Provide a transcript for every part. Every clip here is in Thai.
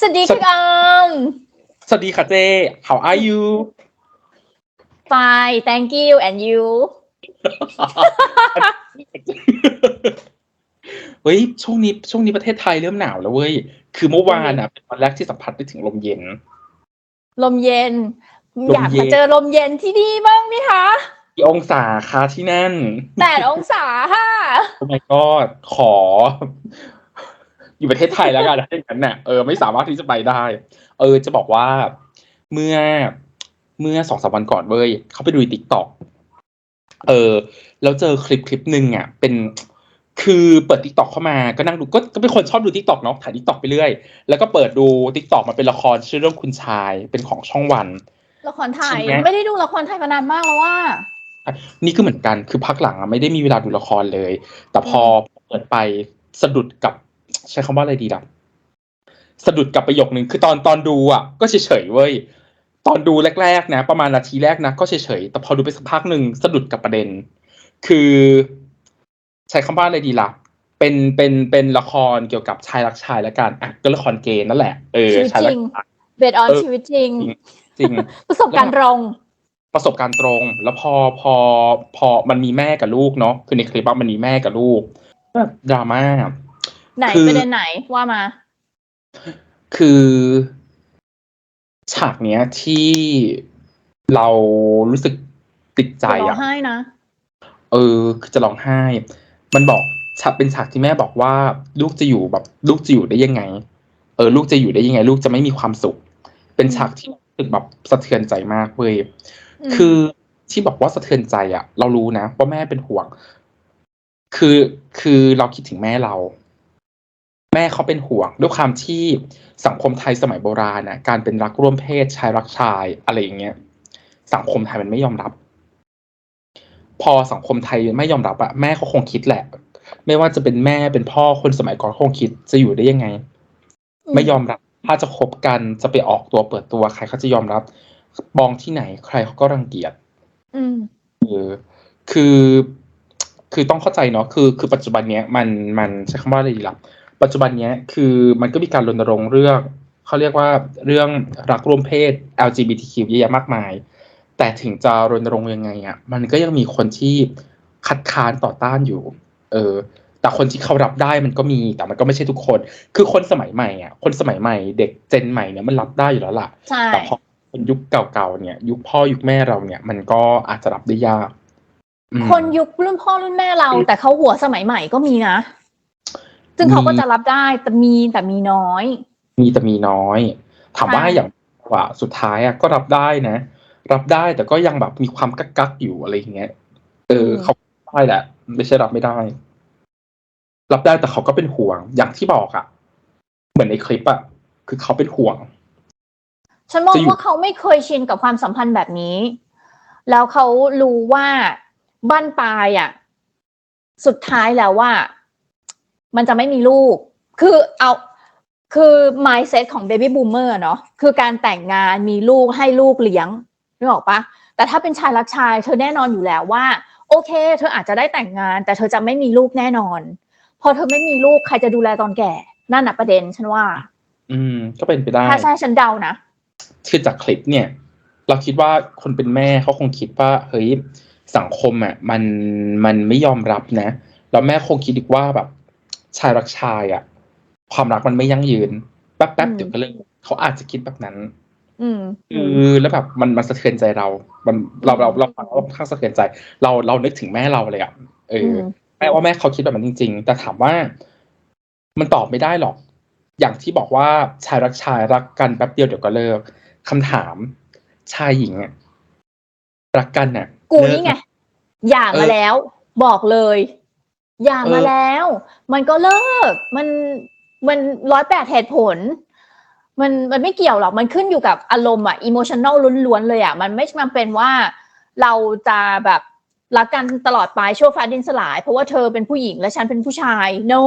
สวัสดีค่ะอามสวัสดีค่ะเจ how are you fine thank you and you เฮ้ยช่วงนี้ช่วงนี้ประเทศไทยเริ่มหนาวแล้วเว้ย คือเมื่อวานอะเป็นวันแรกที่สัมผัสได้ถึงลมเย็น ลมเย็นลมเย็นอยากมาเจอลมเย็นที่ดีบ้างไหมคะกี่องศาคะที่นั่นแปดองศาค่ะโอ้ my god ขอ อยู่ประเทศไทยแล้วกันถ้าอย่างนั้นน่ะเออไม่สามารถที่จะไปได้ เออ จะบอกว่าเมื่อเมื่อสองสามวันก่อนเว้ยเขาไปดูติ๊กต็อกเออ แล้วเจอคลิปคลิปหนึ่งอะ เป็นคือเปิดติ๊กต็อกเข้ามาก็นั่งดูก็ก็เป็นคนชอบดูติ๊กต็อกเนาะถ่ายติ๊กต็อกไปเรื่อย แล้วก็เปิดดูติ๊กต็อกมาเป็นละครชื่อเรื่องคุณชายเป็นของช่องวัน ละครไทยจริงไหมไม่ได้ดูละครไทยมานานมากแล้วว่า นี่ก็เหมือนกันคือพักหลังอะไม่ได้มีเวลาดูละครเลย แต่พอเปิดไปสะดุดกับ ใช้คำว่าอะไรดีล่ะสะดุดกับประโยคนึงคือตอนตอนดูอะ ก็เฉยๆเว้ยตอนดูแรกๆนะ ประมาณนาทีแรกนะก็เฉยๆแต่พอดูไปสักพักหนึ่งสะดุดกับประเด็น คือ ใช้คำว่าอะไรดีล่ะเป็นเป็นเป็นละครเกี่ยวกับชายรักชายแล้วกันอะก็ละครเกย์นั่นแหละเออชีวิตชายรัจริกงชายเบสออนเออชีวิตจริง จริง ประสบการณ์ตรง ประสบการณ์ตรง แล้วพอพอพอมันมีแม่กับลูกเนาะคือในคลิปว่ามันมีแม่กับลูกแบบดราม่า ไหนคือประเด็นไหนว่ามา คือฉากเนี้ยที่เรารู้สึกติดใจจะร้องอะไห้นะ เออคือจะร้องไห้ มันบอกฉากเป็นฉากที่แม่บอกว่า ลูกจะอยู่แบบ ลูกจะอยู่ได้ยังไง เออ ลูกจะอยู่ได้ยังไง ลูกจะไม่มีความสุข เป็นฉากที่รู้สึกแบบสะเทือนใจมากเว้ยมคือที่บอกว่าสะเทือนใจอะเรารู้นะว่าแม่เป็นห่วง คือคือเราคิดถึงแม่เรา แม่เขาเป็นห่วงด้วยความที่สังคมไทยสมัยโบราณน่ะการเป็นรักร่วมเพศชายรักชายอะไรอย่างเงี้ยสังคมไทยมันไม่ยอมรับ พอสังคมไทยไม่ยอมรับอะแม่เขาคงคิดแหละ ไม่ว่าจะเป็นแม่เป็นพ่อคนสมัยก่อนคงคิดจะอยู่ได้ยังไง ไม่ยอมรับ ถ้าจะคบกันจะไปออกตัวเปิดตัวใครเขาจะยอมรับมองที่ไหนใครเขาก็รังเกียจอืมเออคือ คือต้องเข้าใจเนาะคือ คือปัจจุบันเนี้ยมันมันใช้คำว่าอะไรดีล่ะ ปัจจุบันเนี้ยคือมันก็มีการรณรงค์เรื่องเขาเรียกว่าเรื่องรักร่วมเพศ LGBTQ เยอะแยะมากมาย แต่ถึงจะรณรงค์ยังไงอะ่ะมันก็ยังมีคนที่คัดค้านต่อต้านอยู่ เออ แต่คนที่เขารับได้มันก็มีแต่มันก็ไม่ใช่ทุกคน คือคนสมัยใหม่อะ คนสมัยใหม่ เด็กเจนใหม่เนี่ยมันรับได้อยู่แล้วล่ะใช่แต่พอคนยุคเก่าๆเนี่ย ยุคพ่อยุคแม่เราเนี่ย มันก็อาจจะรับได้ยากอืมคนยุครุ่นพ่อรุ่นแม่เรา แต่เขาหัวสมัยใหม่ก็มีนะ ซึ่งเขาก็มีจะรับได้แต่มีแต่มีน้อย มีแต่มีน้อย ถามว่าใช่อย่างว่าสุดท้ายอะก็รับได้นะ รับได้แต่ก็ยังแบบมีความกักกักๆอยู่อะไรอย่างเงี้ยเออเขาได้แหละ ไม่ใช่รับไม่ได้ รับได้แต่เขาก็เป็นห่วง อย่างที่บอกอะ เหมือนในคลิปอะคือเขาเป็นห่วง ฉันมองจะอยู่ว่าเขาไม่เคยชินกับความสัมพันธ์แบบนี้ แล้วเขารู้ว่าบ้านปลายอะ สุดท้ายแล้วว่า มันจะไม่มีลูก คือเอาคือ mindset ของ baby boomer อะเนาะคือการแต่งงานมีลูกให้ลูกเลี้ยงนึกออกปะแต่ถ้าเป็นชายรักชาย เธอแน่นอนอยู่แล้วว่า โอเค เธออาจจะได้แต่งงาน แต่เธอจะไม่มีลูกแน่นอน พอเธอไม่มีลูกใครจะดูแลตอนแก่ นั่นน่ะประเด็นฉันว่า อืม ก็เป็นไปได้ถ้าใช่ฉันเดานะคือจากคลิปเนี่ย เราคิดว่าคนเป็นแม่เขาคงคิดว่าเฮ้ยสังคมอะมันมันไม่ยอมรับนะแล้วแม่คงคิดอีกว่าแบบ ชายรักชายอะความรักมันไม่ยั่งยืนแป๊บแป๊บอืมเดี๋ยวก็เลิกเขาอาจจะคิดแบบนั้นอืมคือแล้วแบบมันมันสะเทือนใจเรา มันเราเราเราฟังแล้วค่อนข้างสะเทือนใจ เราเรานึกถึงแม่เราเลยอะเอออมแม่ว่าแม่เขาคิดแบบนั้นจริง ๆ แต่ถามว่า มันตอบไม่ได้หรอก อย่างที่บอกว่าชายรักชายรักกันแป๊บเดียวเดี๋ยวก็เลิกคำถาม ชายหญิงอะรักกันน่ะกูนี่ไงเลิกหย่าเอมาอแล้ว บอกเลย หย่าเออมาแล้ว มันก็เลิก มันมันร้อยแปดเหตุผล มันมันไม่เกี่ยวหรอก มันขึ้นอยู่กับอารมณ์อะอิโมชันแนลล้วนๆเลยอะมันไม่จำเป็นว่าเราจะแบบรักกันตลอดไปชั่วฟ้าดินสลาย เพราะว่าเธอเป็นผู้หญิงและฉันเป็นผู้ชาย no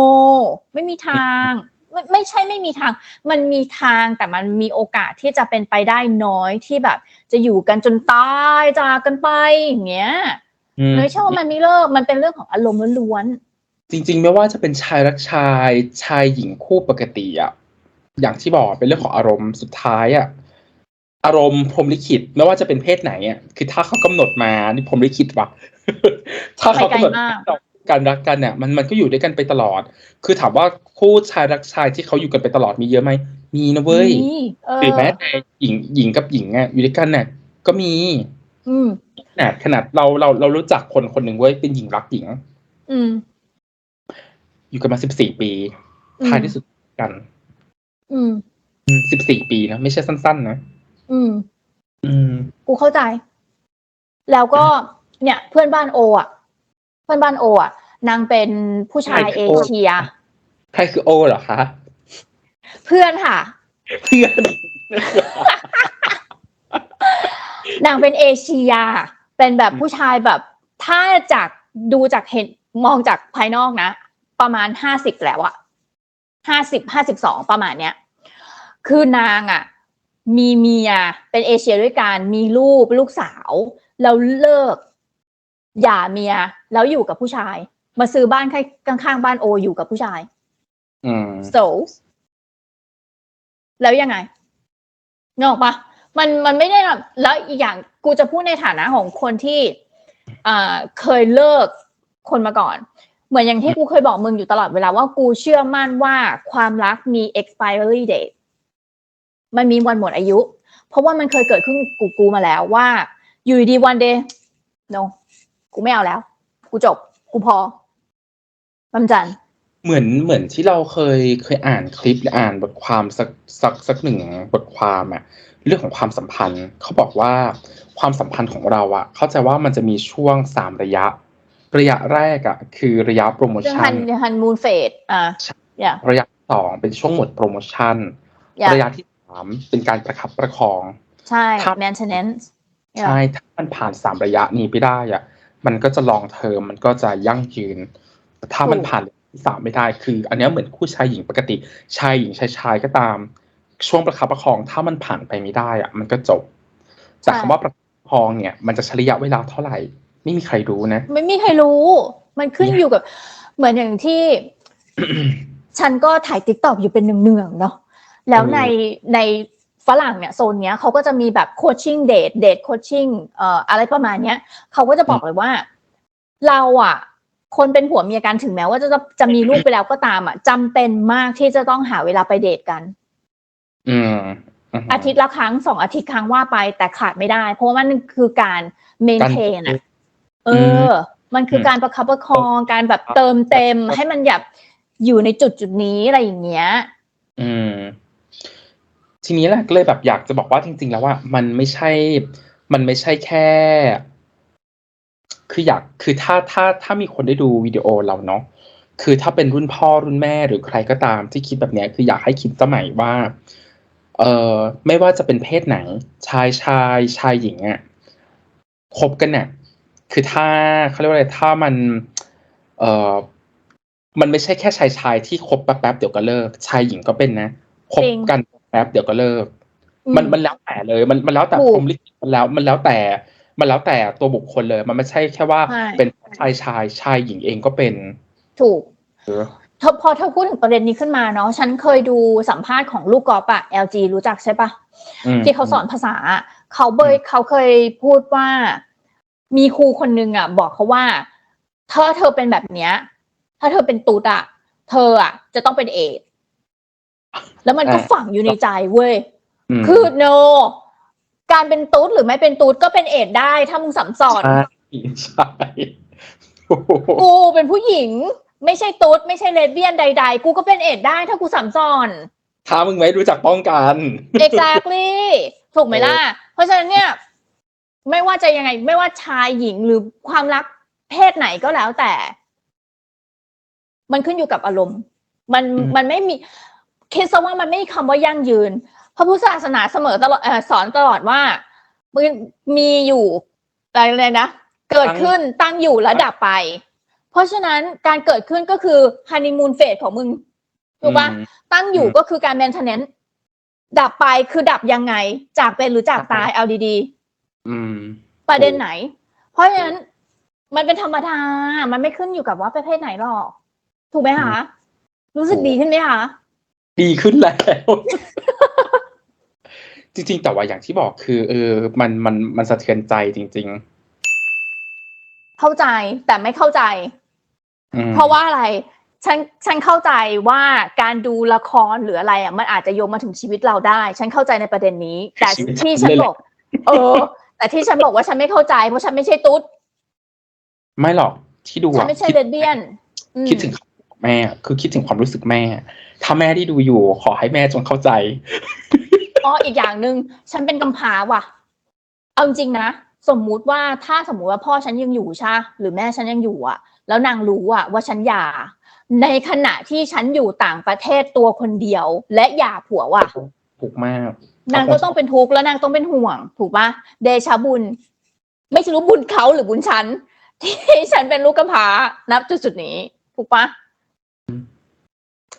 ไม่มีทางไม่ไม่ใช่ไม่มีทาง มันมีทางแต่มันมีโอกาสที่จะเป็นไปได้น้อยที่แบบ จะอยู่กันจนตายจากกันไปอย่างเงี้ย อืมไม่ใช่ว่ามันไม่เลิกมันเป็นเรื่องของอารมณ์ล้วนจริง ๆ ไม่ว่าจะเป็นชายรักชายชายหญิงคู่ปกติอะอย่างที่บอกเป็นเรื่องของอารมณ์สุดท้ายอะอารมณ์พรหมลิขิตไม่ว่าจะเป็นเพศไหนอะคือถ้าเขากำหนดมานี่พรหมลิขิตว่ะถ้าเขากำหนดไปไกลมากการรักกันเนี่ยมันมันก็อยู่ด้วยกันไปตลอด คือถามว่าคู่ชายรักชายที่เขาอยู่กันไปตลอดมีเยอะไหมมีนะเว้ยนี่เออหรือแม้แต่หญิงหญิงกับหญิงอะอยู่ด้วยกันเนี่ยก็มี อืมข นาดขนาดเราเราเรารู้จักคนคนหนึ่งเว้ยเป็นหญิงรักหญิง อืม อยู่กันมาสิบสี่ปีอืมท้ายที่สุดกัน อืมสิบสี่ปีนะไม่ใช่สั้น ๆ นะอืม อืม กูเข้าใจ แล้วก็เนี่ย เพื่อนบ้านโอ อะ เพื่อนบ้านโอ อะ นางเป็นผู้ชายใครคือเอโอเชียใครคือโอเหรอคะเพื่อนค่ะ เพื่อนนางเป็นเอเชีย เป็นแบบผู้ชายแบบถ้าจากดูจากเห็นมองจากภายนอกนะ ประมาณห้าสิบแล้วอะห้าสิบห้าสิบสองประมาณเนี้ย คือนางอะมีเมียเป็นเอเชียด้วยกันมีลูกเป็นลูกสาวแล้วเลิกหย่าเมียแล้วอยู่กับผู้ชาย มาซื้อบ้านข้างๆบ้านโออยู่กับผู้ชาย อืม so แล้วยังไงนึกออกปะมันมันไม่ได้แบบแล้วอีกอย่าง กูจะพูดในฐานะของคนที่อ่าเคยเลิกคนมาก่อน เหมือนอย่างที่กูเคยบอกมึงอยู่ตลอดเวลาว่ากูเชื่อมั่นว่าความรักมี expiry date มันมีวันหมดอายุ เพราะว่ามันเคยเกิดขึ้นกูกูมาแล้วว่า อยู่ดีวันเดย์ no กูไม่เอาแล้ว กูจบ กูพอมันจันทร์ เหมือนเหมือนที่เราเคยเคยอ่านคลิปหรืออ่านบทความสักสักสักหนึ่งบทความอะเรื่องของความสัมพันธ์เขาบอกว่าความสัมพันธ์ของเราอะเข้าใจว่ามันจะมีช่วงสามระยะ ระยะแรกอะคือระยะโปรโมเรื่องชั่ฮันนฮันมูนเฟสอะอย่าระยะสองเป็นช่วงหมดโปรโมชั่นอย่าระยะที่สามเป็นการประคับประคอง ใช่ครับ maintenance ใช่ถ้ามันผ่านสามระยะนี้ไปได้อะมันก็จะลองเทอมมันก็จะยั่งยืนแต่ถ้ามันถูกผ่านระยะที่ สามไม่ได้คือ อันเนี้ยเหมือนคู่ชายหญิงปกติ ชายหญิงชายชายก็ตาม ช่วงประคับประคองถ้ามันผ่านไปไม่ได้อะมันก็จบแต่คำว่าประคับประคองเนี่ย มันจะใช้ระยะเวลาเท่าไหร่ ไม่มีใครรู้นะ ไม่มีใครรู้ มันขึ้นอยู่กับ เหมือนอย่างที่ ฉันก็ถ่ายติ๊กต็อกอยู่เป็นเนืองๆเนาะแล้วอืมในในฝรั่งเนี่ยโซนเนี้ยเขาก็จะมีแบบโคชชิ่งเดทเดทโคชชิ่งเอ่ออะไรประมาณเนี้ยเขาก็จะบอกเลยว่า เราอะ คนเป็นผัวเมียกันถึงแม้ว่าจะจะจะมีลูกไปแล้วก็ตามอะจำเป็นมากที่จะต้องหาเวลาไปเดทกัน อืมมอาทิตย์ละครั้งสองอาทิตย์ครั้งว่าไปแต่ขาดไม่ได้ เพราะว่ามันคือการเมนการเทนอะเออืมอมันคือการประคับประคองการแบบเติมเต็มให้มันแบบอยู่ในจุดจุดนี้อะไรอย่างเงี้ย อืม ทีนี้แหละก็เลยแบบอยากจะบอกว่าจริง ๆ แล้วว่า มันไม่ใช่ มันไม่ใช่แค่ คืออยากคือถ้าถ้าถ้ามีคนได้ดูวิดีโอเราเนาะคือถ้าเป็นรุ่นพ่อรุ่นแม่หรือใครก็ตามที่คิดแบบเนี้ยคืออยากให้คิดสมัยว่าเอ่อไม่ว่าจะเป็นเพศไหน ชายชายชายหญิงอะคบกันเนี่ยคือถ้าเขาเรียกว่าอะไรถ้ามันเอ่อมันไม่ใช่แค่ชายชายที่คบแป๊บๆเดี๋ยวก็เลิก ชายหญิงก็เป็นนะคบจริงกันแป๊บเดี๋ยวก็เลิก มันมันแล้วแต่เลย มันมันแล้วแต่ถูกพรหมลิขิตมันแล้วมันแล้วแต่ มันแล้วแต่ตัวบุคคลเลย มันไม่ใช่แค่ว่าใช่ เป็นชายชายชายหญิงเองก็เป็นถูก เออ เธอพอเธอพูดถึงประเด็นนี้ขึ้นมาเนาะฉันเคยดูสัมภาษณ์ของลูกกอล์ฟอะ LG รู้จักใช่ปะมที่เขาสอนภาษาอะเขาเบยเขาเคยพูดว่า มีครูคนนึงอะบอกเขาว่า ถ้าเธอเป็นแบบเนี้ย ถ้าเธอเป็นตูดอะเธออะจะต้องเป็นเอดส์แล้วมันก็ฝังอยู่ในใจเว้ย มคือ no การเป็นตูดหรือไม่เป็นตูดก็เป็นเอดส์ได้ ถ้ามึงสัมสอนใช่ใช่โอ้โหกูเป็นผู้หญิง ไม่ใช่ตูดไม่ใช่เลสเบี้ยนใด ๆ กูก็เป็นเอดส์ได้ ถ้ากูสัมสอน ถ้ามึงไม่รู้จักป้องกัน exactly ถูกไหมล่ะ เพราะฉะนั้นเนี่ย ไม่ว่าจะยังไง ไม่ว่าชายหญิงหรือความรักเพศไหนก็แล้วแต่ มันขึ้นอยู่กับอารมณ์ มันอืมมันไม่มีคิดซะว่ามันไม่มีคำว่ายั่งยืนพ ระพุทธศาสนาเสมอตลอดเออสอนตลอดว่ามันมีอยู่อะไรเลยนะ เกิดขึ้นตั้งอยู่แล้วดับไป เพราะฉะนั้นการเกิดขึ้นก็คือฮันนีมูนเฟสของมึงถูกปะอืมตั้งอยู่อืมก็คือการ maintenance ดับไปคือดับยังไง จากเป็นหรือจากตายเอาดีอืมๆประเด็นไหน เพราะฉะนั้นมันเป็นธรรมดา มันไม่ขึ้นอยู่กับว่าประเภทไหนหรอก ถูกไหมคะ รู้สึกดีขึ้นไหมคะ ดีขึ้นแล้ว จริง ๆ แต่ว่าอย่างที่บอกคือ เออ มันมันมันสะเทือนใจจริงเข้าใจแต่ไม่เข้าใจๆอืมเพราะว่าอะไรฉันฉันเข้าใจว่าการดูละครหรืออะไรอะมันอาจจะโยงมาถึงชีวิตเราได้ ฉันเข้าใจในประเด็นนี้ แต่ชีวิตที่ฉัฉันนเลยแหละบอกเออ แต่ที่ฉันบอกว่าฉันไม่เข้าใจเพราะฉันไม่ใช่ตุ๊ดไม่หรอกที่ดูฉันอะไม่ใช่คิดเลสเบี้ยนอืมคิดถึงแม่ คือคิดถึงความรู้สึกแม่ ถ้าแม่ที่ดูอยู่ ขอให้แม่จงเข้าใจ อ๋ออีกอย่างหนึ่งฉันเป็นกำพร้าว่ะ เอาจริงๆนะ สมมุติว่าถ้าสมมุติว่าพ่อฉันยังอยู่ใช่ปะหรือแม่ฉันยังอยู่อะ แล้วนางรู้อะ ว่าฉันหย่า ในขณะที่ฉันอยู่ต่างประเทศตัวคนเดียว และหย่าผัวว่ะ ถูกมาก นางก็ต้องเป็นทุกข์แล้วนางต้องเป็นห่วง ถูกปะเดชะบุญ ไม่ใช่รู้บุญเขาหรือบุญฉันที่ฉันเป็นลูกกำพร้านับจุดจุดๆนี้ ถูกปะ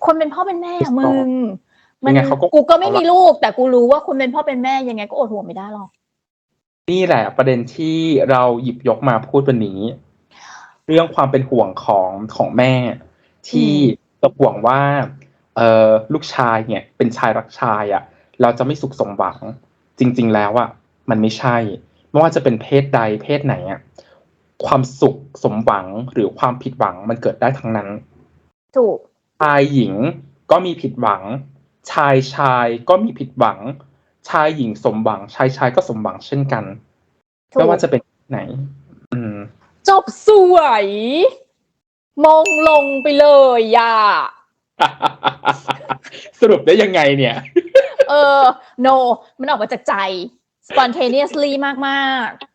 คนเป็นพ่อเป็นแม่อะมึงมั ยังไงเขาก็กูก็ไม่มีลูก แต่กูรู้ว่าคนเป็นพ่อเป็นแม่ยังไงก็อดห่วงไม่ได้หรอก นี่แหละ ประเด็นที่เราหยิบยกมาพูดวันนี้ เรื่องความเป็นห่วงของของแม่ ที่จะห่วงว่า เออลูกชายเนี่ย เป็นชายรักชายอะ่ะ เราจะไม่สุขสมหวัง จริง ๆ แล้วอะ่ะ มันไม่ใช่ ไม่ว่าจะเป็นเพศใดเพศไหนอะ่ะความสุขสมหวังหรือความผิดหวังมันเกิดได้ทั้งนั้น ถูกชายหญิงก็มีผิดหวัง ชายชายก็มีผิดหวัง ชายหญิงสมหวัง ชายชายก็สมหวังเช่นกันถูกไม่ว่าจะเป็นไหน อืม จบสวย มองลงไปเลยอะสรุปได้ยังไงเนี่ย เออ no มันออกมาจากใจ spontaneously มาก ๆ